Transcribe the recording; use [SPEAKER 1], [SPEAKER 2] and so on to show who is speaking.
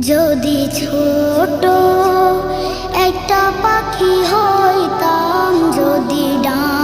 [SPEAKER 1] যদি ছোট একটা পাখি হইতাম যদি ডান